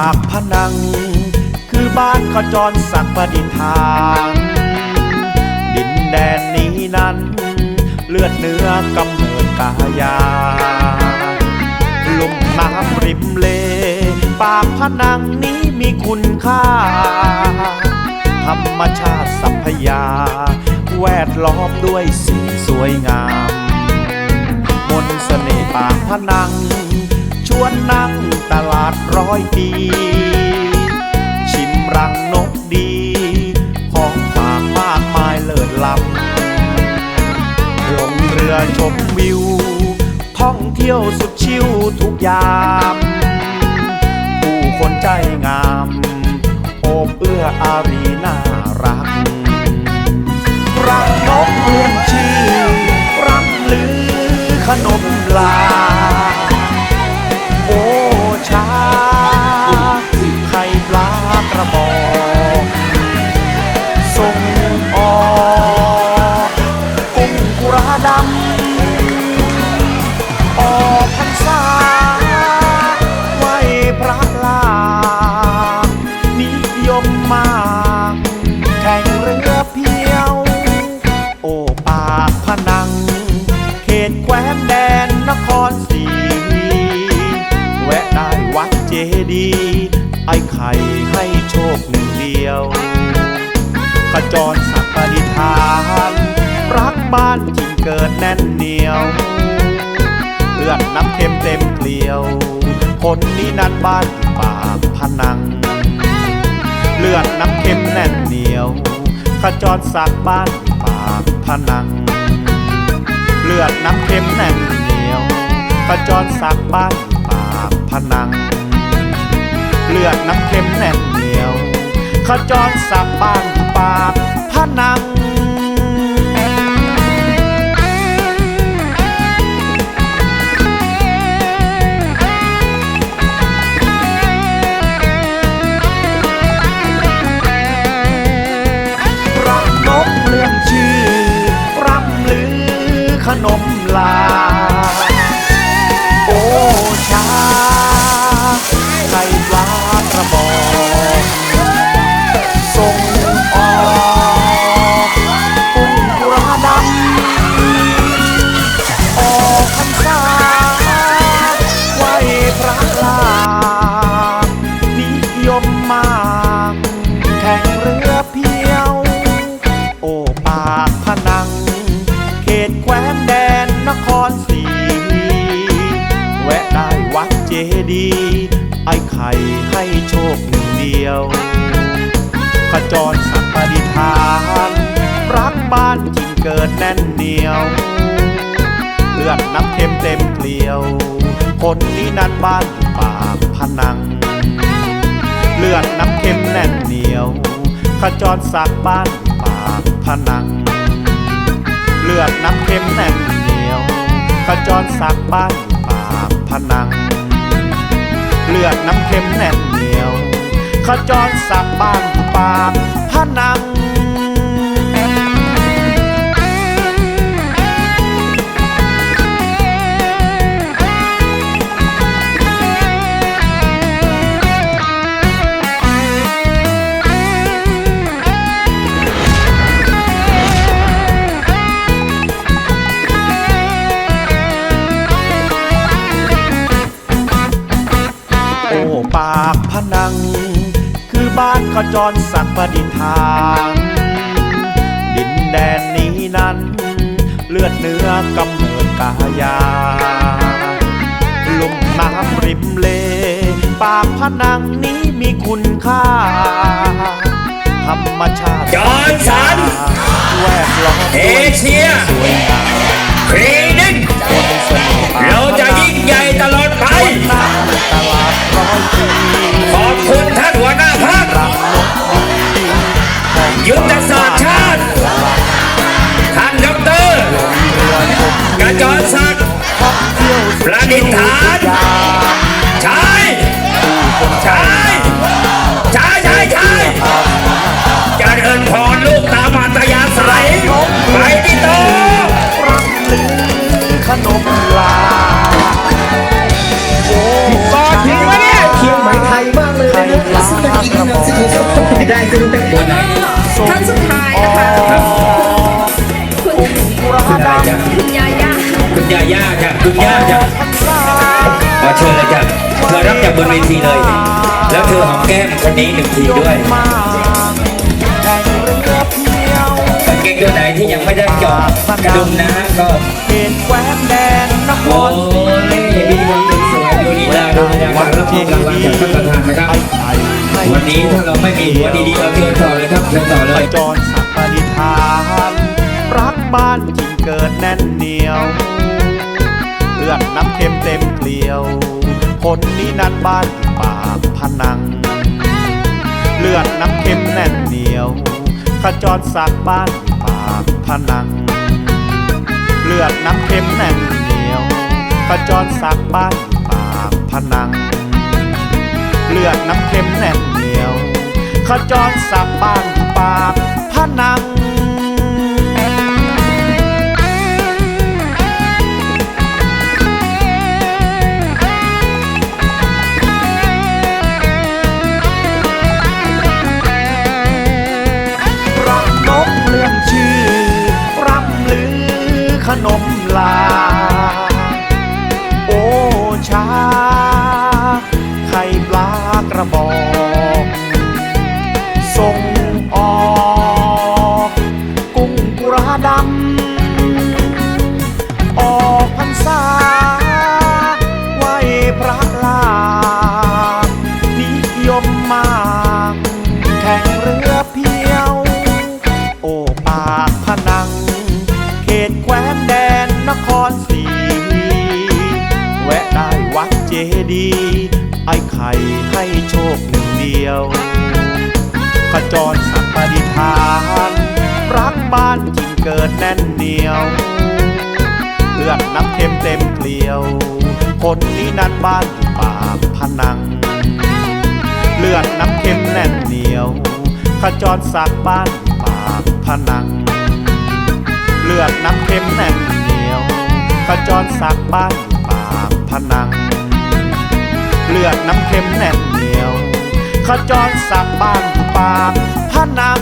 ากผนัง คือบ้านขจรสักประดินทางดินแดนนี้นั้น เลือดเนื้อกำเนิดกายา ลุ่มน้ำริมเลปากพนังนี้มีคุณค่า ธรรมชาติสัพยา แวดล้อมด้วยสีสวยงาม มนต์เสน่ห์ปากพนัง วนนั่งตลาดร้อยปี ชิมรังนกดี ของฝากมากมายเลิศล้ำลงเรือชมวิว ท่องเที่ยวสุดชิวทุกยามผู้คนใจงาม โอบเอื้ออารีน่ารัก รักนกเรียงชื่อร่ำลือขนมลา มากแข่งเรือเพียว โอปากพนัง เขตแคว้นแดนนครศรีแวะได้วัดเจดีย์ไอ้ไข่ให้โชคหนึ่งเดียว ขจรสักปริทาน รักบ้านจริงเกิดแน่นเหนียวเลือดน้ำเค็มเต็มเกลียว คนนี้นั้นบ้านปากพนัง ลือดน้ำเค็มแน่นเหนียวขจรสักบ้านปากพนัง เลือดน้ำเค็มแน่นเหนียวขจรสักบ้านปากพนัง เลือดน้ำเค็มแน่นเหนียวขจรสักบ้านปากพนัง รศรีแวะได้วัดเจดีย์ไอ้ไข่ให้โชคหนึ่งเดียว ขจรสักปริทาน รักบ้านจริงเกิดแน่นเหนียวเลือดน้ำเค็มเต็มเกลียว คนนี้นั้นบ้านปากพนัง เลือดน้ำเค็มแน่นเหนียว ขจรสักบ้านปากพนัง เลือดน้ำเค็มแน่น ขจรสักบ้านปากพนัง เลือดน้ำเค็มแน่นเหนียว ขจรสักบ้านปากพนัง ขจรสักประดินทางดินแดนนี้นั้น เลือดเนื้อกำเนิดกายา ลุ่มน้ำริมเล ปากพนังนี้มีคุณค่า ธรรมชาติจอนสันแวดล้อมเอเชียสวยงามครีนิกคนเสเราจะยิ่งใหญ่ตลอดไปตลาดร้อยปี ถิ่นฐานใช่ใช่ใช่ใช่ใช่จะเดินพรลูกตามาตยาใสไปที่โต๊ะรับถือขนมลาซอสทิ้งไว้เนี่ยเคียงไหมไทยมากเลยนะซึ่งเป็นอีกนึ่งสิ่งที่ต้องได้คือรู้แต่ตันะท่านสุดท้ายนะคะคุณคุณยายาคุณยายาจ้ะคุณย่าจ้ะ ขอเชิญเลยจ้ะเธอรับจากบนเวทีเลย แล้วเธอหอมแก้มคนนี้หนึ่งทีด้วยแข่งเกางเกงตัวไหนที่ยังไม่ได้จาะกระดุมนะก็เขตแคว้นแดนนคโอ้รศรียดีสวยดูดีดาดูดีดาการรับรางวัลจากท่านประธานนะครับ วันนี้ถ้าเราไม่มีหัวดีๆเราเชิญต่อเลยครับเชิญต่อเลไปยจรสักปณิธานรักบ้านจริงเกิดแน่นเหนียว อดน้ำเค็มเต็มเกลียว คนนี้นั้นบ้านปากพนัง เลือดน้ำเค็มแน่นเหนียวขจรสักบ้านปากพนัง เลือดน้ำเค็มแน่นเหนียวขจรสักบ้านปากพนัง เลือดน้ำเค็มแน่นเหนียวขจรสักบ้านปากพนัง บ้านจริงเกิดแน่นเหนียว เลือดน้ำเค็มเต็มเกลียว คนนี้นั้นบ้านอยู่ปากพนัง เลือดน้ำเค็มแน่นเหนียว ขจรสักบ้านปากพนัง เลือดน้ำเค็มแน่นเหนียว ขจรสักบ้านปากพนัง เลือดน้ำเค็มแน่นเหนียว ขจรสักบ้านปากพนัง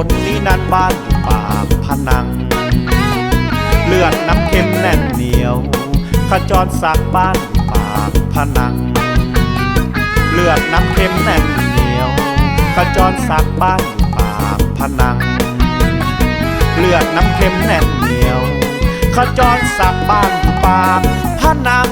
คนนี้นั้นบ้านอยู่ปากพนัง เลือดน้ำเค็มแน่นเหนียว ขจรสักบ้านอยู่ปากพนัง เลือดน้ำเค็มแน่นเหนียว ขจรสักบ้านอยู่ปากพนัง เลือดน้ำเค็มแน่นเหนียว ขจรสักบ้านอยู่ปากพนัง